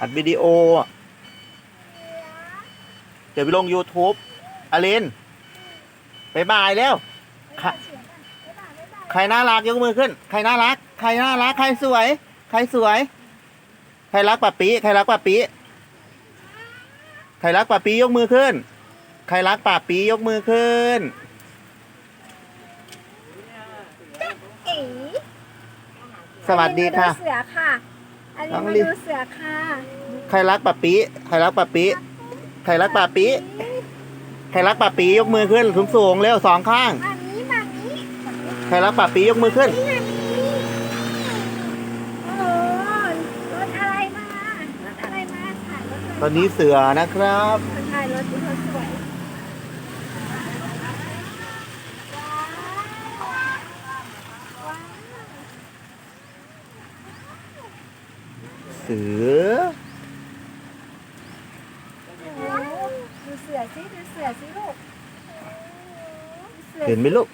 อัดวิดีโออะเดี๋ยวไปลง YouTube อลินบายบายแล้ว ค่ะ ใครน่ารักยกมือขึ้น ใครน่ารัก ใครน่ารัก ใครสวย ใครสวย ใครรักปะปีใครรักปะปีใครรักปะปียกมือขึ้น ใครรักปะปียกมือขึ้นเอ๋สวัสดีค่ะอลินมาดูเสือค่ะ อันนี้น้องมาลินดูเสือค่ะใครรักปะปีใครรักปะปีใครรักปะปีใครรักปะปียกมือขึ้นสูงสูงๆเร็วสองข้าง มานี้มานี้ใครรักปะปียกมือขึ้น นี่มานี้โอ้ยรถอะไรมารถอะไรมาถ่ายรถตอนนี้เสือนะครับ ถ่ายรถดูเขาสวย สือโอ้โหดูเสือสิดูเสือสิลูกดูสือ เห็นไหมลูก